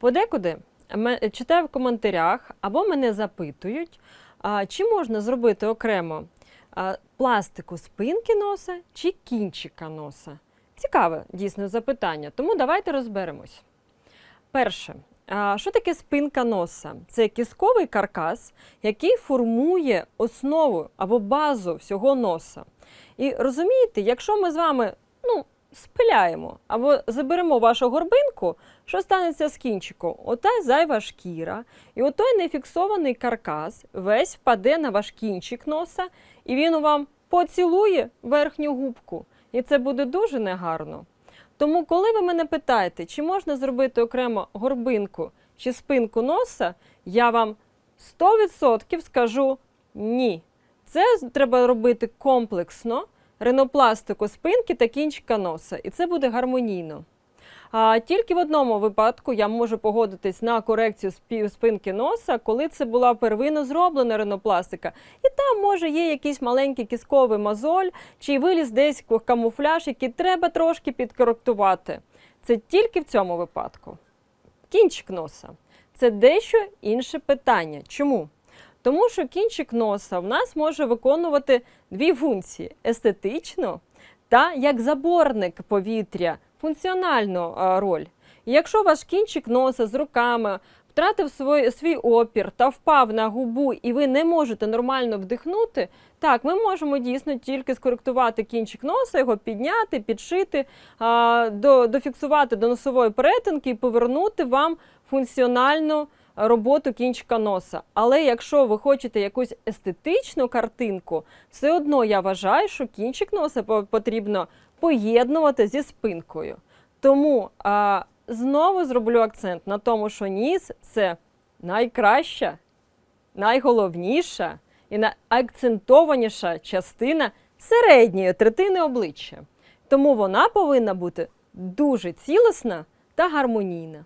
Подекуди читаю в коментарях або мене запитують, чи можна зробити окремо пластику спинки носа чи кінчика носа. Цікаве дійсно запитання, тому давайте розберемось. Перше, що таке спинка носа? Це кісковий каркас, який формує основу або базу всього носа. І розумієте, якщо ми з вами ну, спиляємо або заберемо вашу горбинку, що станеться з кінчиком? Ота зайва шкіра, і отой нефіксований каркас весь впаде на ваш кінчик носа, і він вам поцілує верхню губку. І це буде дуже негарно. Тому, коли ви мене питаєте, чи можна зробити окремо горбинку чи спинку носа, я вам 100% скажу ні. Це треба робити комплексно, ринопластику спинки та кінчика носа, і це буде гармонійно. А тільки в одному випадку я можу погодитись на корекцію спинки носа, коли це була первинно зроблена ринопластика. І там може є якийсь маленький кісковий мозоль, чи виліз десь камуфляж, який треба трошки підкоректувати. Це тільки в цьому випадку. Кінчик носа це дещо інше питання. Чому? Тому що кінчик носа в нас може виконувати дві функції: естетичну та як заборник повітря, функціональну роль. І якщо ваш кінчик носа з руками втратив свій, свій опір та впав на губу, і ви не можете нормально вдихнути, так, ми можемо дійсно тільки скоректувати кінчик носа, його підняти, підшити, а, до, дофіксувати до носової перетинки і повернути вам функціональну роботу кінчика носа. Але якщо ви хочете якусь естетичну картинку, все одно я вважаю, що кінчик носа потрібно поєднувати зі спинкою. Тому а, знову зроблю акцент на тому, що ніс це найкраща, найголовніша і найакцентованіша частина середньої третини обличчя. Тому вона повинна бути дуже цілісна та гармонійна.